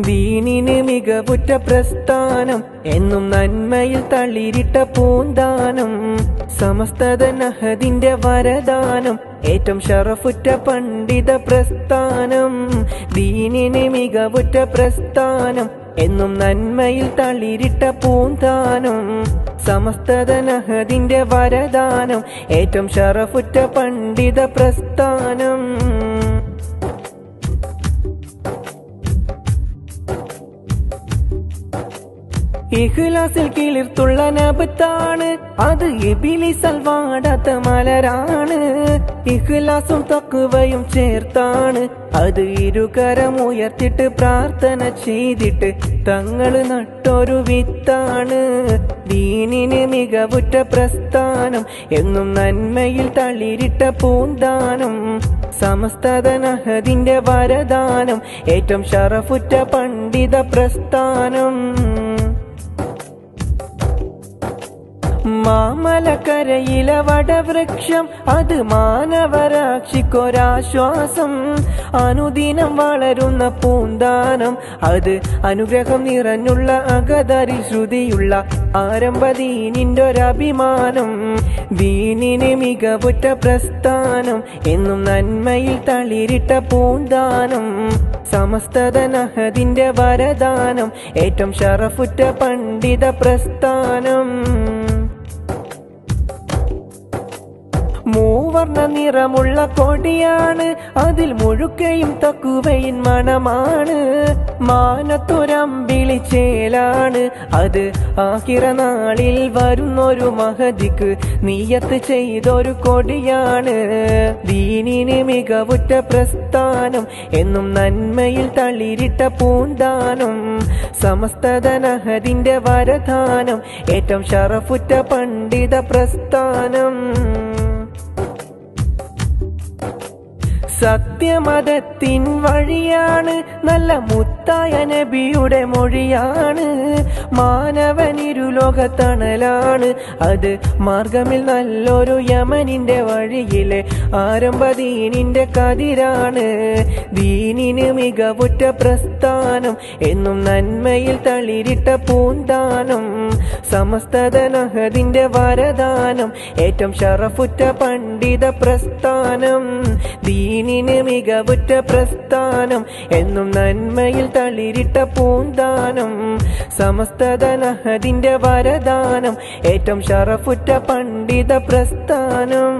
ദീനിന് മികവുറ്റ പ്രസ്ഥാനം എന്നും നന്മയിൽ തളിരിട്ട പൂന്താനം. സമസ്തത നഹദിന്റെ വരദാനം ഏറ്റവും ഷറഫുറ്റ പണ്ഡിത പ്രസ്ഥാനം. ദീനിന് മികവുറ്റ പ്രസ്ഥാനം എന്നും നന്മയിൽ തളിരിട്ട പൂന്താനം. സമസ്തത നഹദിന്റെ വരദാനം ഏറ്റവും ഷറഫുറ്റ പണ്ഡിത പ്രസ്ഥാനം. ഇഖ്ലാസിൽ കിളിർത്തുള്ള നബത്താണ്. അത് എബിലി വാടാത്ത മലരാണ്. ഇഖ്ലാസും തക്കുവയും ചേർത്താണ്. അത് ഇരുകരം ഉയർത്തിട്ട് പ്രാർത്ഥന ചെയ്തിട്ട് തങ്ങൾ നട്ടൊരു വിത്താണ്. ദീനിന് മികവുറ്റ പ്രസ്ഥാനം എന്നും നന്മയിൽ തളിരിട്ട പൂന്താനം. സമസ്തതനഹദിന്റെ വരദാനം ഏറ്റവും ഷറഫുറ്റ പണ്ഡിത പ്രസ്ഥാനം. മാമലക്കരയിലെ വടവൃക്ഷം അത് മാനവരാക്ഷിക്കൊരാശ്വാസം. അനുദിനം വളരുന്ന പൂന്താനം അത് അനുഗ്രഹം നിറഞ്ഞുള്ള അകതരി ശ്രുതിയുള്ള ആരംഭദീനിന്റെ ഒരഭിമാനം ദീനിന് മികവുറ്റ പ്രസ്ഥാനം എന്നും നന്മയിൽ തളിരിട്ട പൂന്താനം. സമസ്തതനഹദിന്റെ വരദാനം ഏറ്റവും ഷറഫുറ്റ പണ്ഡിത പ്രസ്ഥാനം. മൂവർണ നിറമുള്ള കൊടിയാണ്. അതിൽ മുഴുക്കയും തക്കുവയിൻ മണമാണ്. മാനത്തൊരമ്പിളിച്ചേലാണ് അത് ആഹിറ നാളിൽ വരുന്നൊരു മഹതിക്ക് നീയത്ത് ചെയ്തൊരു കൊടിയാണ്. ദീനിന് മികവുറ്റ പ്രസ്ഥാനം എന്നും നന്മയിൽ തളിരിട്ട പൂന്താനം. സമസ്തനഹതിന്റെ വരദാനം ഏറ്റവും ഷറഫുറ്റ പണ്ഡിത പ്രസ്ഥാനം. സത്യമതത്തിൻ വഴിയാണ് നല്ല മുത്തായ നബിയുടെ മൊഴിയാണ്. മാനവനിരുലോകത്തണലാണ് അത് മാർഗമിൽ നല്ലൊരു യമനിന്റെ വഴിയിലെ ആരംഭദീനിന്റെ കതിരാണ്. ദീനിന് മികവുറ്റ പ്രസ്ഥാനം എന്നും നന്മയിൽ തളിരിട്ട പൂന്താനം. സമസ്തതനഹദിന്റെ വരദാനം ഏറ്റവും ഷറഫുറ്റ പണ്ഡിത പ്രസ്ഥാനം ദീനിന് മികവുറ്റ പ്രസ്ഥാനം എന്നും നന്മയിൽ തളിരിട്ട പൂന്താനം സമസ്തനഹദിന്റെ വരദാനം ഏറ്റവും ഷറഫുറ്റ പണ്ഡിത പ്രസ്ഥാനം.